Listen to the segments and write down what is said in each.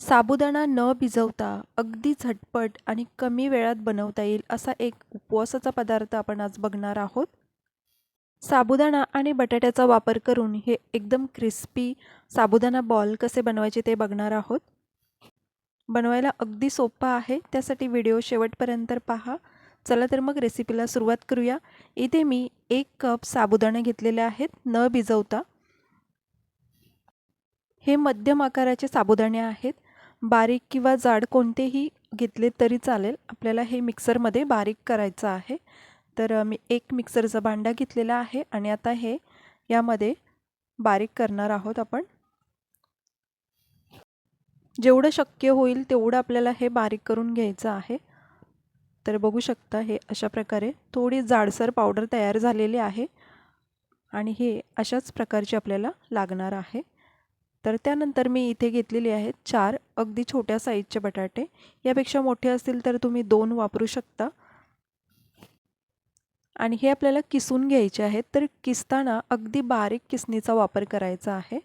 साबुदाणा न भिजवता अगदी झटपट आणि कमी वेळात बनवता येईल असा एक उपवासाचा पदार्थ आपण आज बघणार आहोत. साबुदाणा आणि बटाट्याचा वापर करून हे एकदम क्रिस्पी साबुदाणा बॉल कसे बनवायचे ते बघणार आहोत. बनवायला अगदी सोपं आहे त्यासाठी व्हिडिओ शेवटपर्यंत पहा. चला तर मग रेसिपीला सुरुवात करूया. इथे मी एक कप साबुदाणे घेतलेले आहेत न भिजवता. हे मध्यम आकाराचे साबुदाणे आहेत. बारीक किंवा जाड कोणतेही घेतले तरी चालेल. आपल्याला हे मिक्सरमध्ये बारीक करायचं आहे. तर मी एक मिक्सरचा भांडा घेतलेला आहे आणि आता हे यामध्ये बारीक करणार आहोत आपण. जेवढं शक्य होईल तेवढं आपल्याला हे बारीक करून घ्यायचं आहे. तर बघू शकता हे अशा प्रकारे थोडी जाडसर पावडर तयार झालेली आहे आणि हे अशाच प्रकारची आपल्याला लागणार आहे. तर त्यानंतर मी इथे घेतलेले आहेत चार अगदी छोट्या साईजचे बटाटे. यापेक्षा मोठे असतील तर तुम्ही दोन वापरू शकता. आणि हे आपल्याला किसून घ्यायचे आहेत. तर किसताना अगदी बारीक किसणीचा वापर करायचा आहे.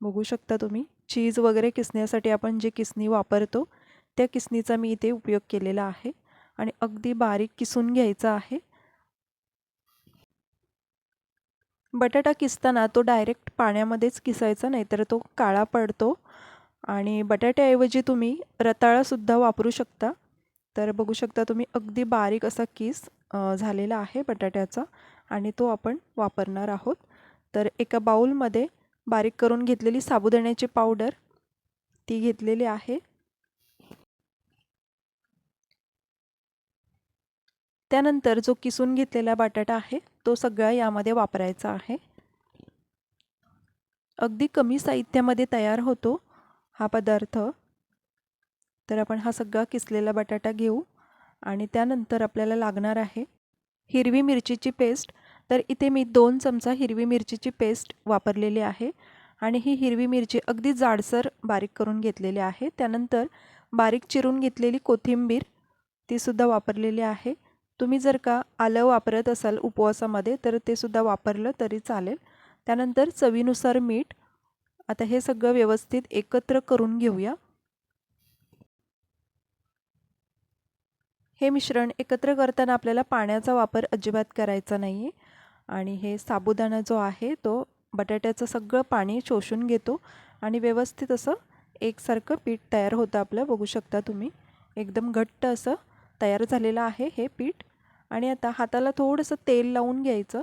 बघू शकता तुम्ही चीज वगैरे किसण्यासाठी आपण जे किसणी वापरतो त्या किसणीचा मी इथे उपयोग केलेला आहे. आणि अगदी बारीक किसून घ्यायचा आहे. बटाटा किसताना तो डायरेक्ट पाण्यामध्येच किसायचा नाही तर तो काळा पडतो. आणि बटाट्याऐवजी तुम्ही रताळासुद्धा वापरू शकता. तर बघू शकता तुम्ही अगदी बारीक असा किस झालेला आहे बटाट्याचा आणि तो आपण वापरणार आहोत. तर एका बाऊलमध्ये बारीक करून घेतलेली साबुदाण्याची पावडर ती घेतलेली आहे. त्यानंतर जो किसून घेतलेला बटाटा आहे तो सगळा यामध्ये वापरायचा आहे. अगदी कमी साहित्यामध्ये तयार होतो हा पदार्थ. तर आपण हा सगळा किसलेला बटाटा घेऊ आणि त्यानंतर आपल्याला लागणार आहे हिरवी मिरचीची पेस्ट. तर इथे मी दोन चमचा हिरवी मिरचीची पेस्ट वापरलेली आहे आणि ही हिरवी मिरची अगदी जाडसर बारीक करून घेतलेली आहे. त्यानंतर बारीक चिरून घेतलेली कोथिंबीर तीसुद्धा वापरलेली आहे. तुम्ही जर का आलं वापरत असाल उपवासामध्ये तर ते सुद्धा वापरलं तरी चालेल. त्यानंतर चवीनुसार मीठ. आता हे सगळं व्यवस्थित एकत्र करून घेऊया. हे मिश्रण एकत्र करताना आपल्याला पाण्याचा वापर अजिबात करायचा नाही आहे आणि हे साबुदाणा जो आहे तो बटाट्याचं सगळं पाणी शोषून घेतो. आणि व्यवस्थित असं एकसारखं पीठ तयार होतं आपलं बघू शकता तुम्ही. एकदम घट्ट असं तयार झालेलं आहे हे पीठ. आणि आता हाताला थोडंसं तेल लावून घ्यायचं.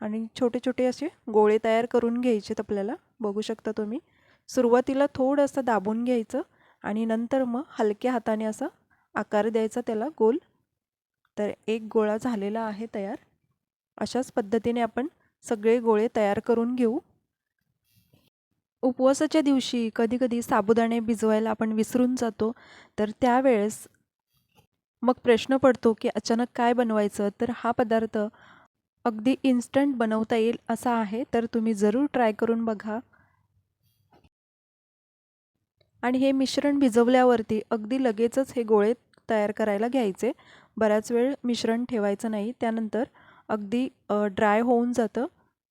आणि छोटे छोटे असे गोळे तयार करून घ्यायचेत आपल्याला. बघू शकता तुम्ही. सुरुवातीला थोडंसं दाबून घ्यायचं. आणि नंतर मग हलक्या हाताने असा आकार द्यायचा त्याला गोल. तर एक गोळा झालेला आहे तयार. अशाच पद्धतीने आपण सगळे गोळे तयार करून घेऊ. उपवासाच्या दिवशी कधीकधी साबुदाणे भिजवायला आपण विसरून जातो. तर त्यावेळेस मग प्रश्न पडतो की अचानक काय बनवायचं? तर हा पदार्थ अगदी इन्स्टंट बनवता येईल असा आहे तर तुम्ही जरूर ट्राय करून बघा. आणि हे मिश्रण भिजवल्यावरती अगदी लगेचच हे गोळे तयार करायला घ्यायचे. बराच वेळ मिश्रण ठेवायचं नाही त्यानंतर अगदी ड्राय होऊन जातं.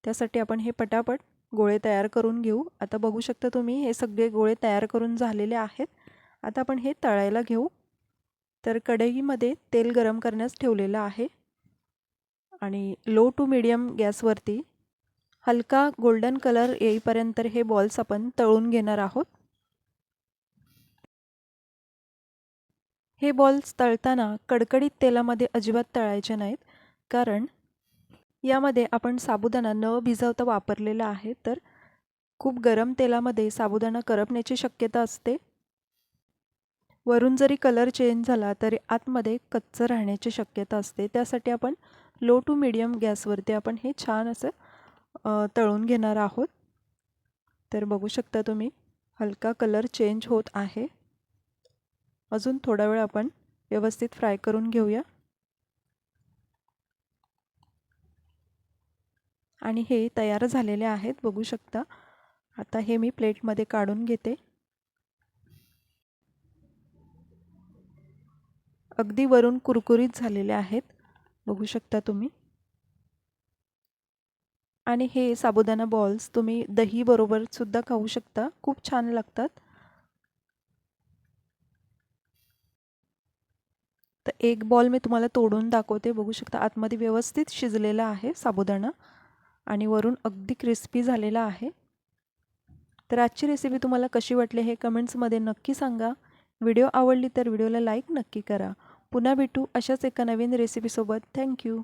त्यासाठी आपण हे पटापट गोळे तयार करून घेऊ. आता बघू शकता तुम्ही हे सगळे गोळे तयार करून झालेले आहेत. आता आपण हे तळायला घेऊ. तर कढईमध्ये तेल गरम करण्यास ठेवलेलं आहे. आणि लो टू मिडियम गॅसवरती हलका गोल्डन कलर येईपर्यंत हे बॉल्स आपण तळून घेणार आहोत. हे बॉल्स तळताना कडकडीत तेलामध्ये अजिबात तळायचे नाहीत. कारण यामध्ये आपण साबुदाणा न भिजवता वापरलेला आहे तर खूप गरम तेलामध्ये साबुदाणा करपण्याची शक्यता असते. वरून जरी कलर चेंज झाला तरी आतमध्ये कच्चं राहण्याची शक्यता असते. त्यासाठी आपण लो टू मिडियम गॅसवरती आपण हे छान असं तळून घेणार आहोत. तर बघू शकता तुम्ही हलका कलर चेंज होत आहे. अजून थोडा वेळ आपण व्यवस्थित फ्राय करून घेऊया. आणि हे तयार झालेले आहेत बघू शकता. आता हे मी प्लेटमध्ये काढून घेते. अगदी वरून कुरकुरीत झालेल्या आहेत. बघू शकता तुम्ही. आणि हे साबुदाणा बॉल्स तुम्ही दही बरोबर सुद्धा खाऊ शकता. खूप छान लागतात. तर एक बॉल मी तुम्हाला तोडून दाखवते. बघू शकता आतमध्ये व्यवस्थित शिजलेला आहे साबुदाणा. आणि वरून अगदी क्रिस्पी झालेला आहे. तर आजची रेसिपी तुम्हाला कशी वाटली हे कमेंट्समध्ये नक्की सांगा. व्हिडिओ आवडली तर व्हिडिओला लाईक नक्की करा. पुन्हा भेटू अशाच एका नवीन रेसिपीसोबत थँक्यू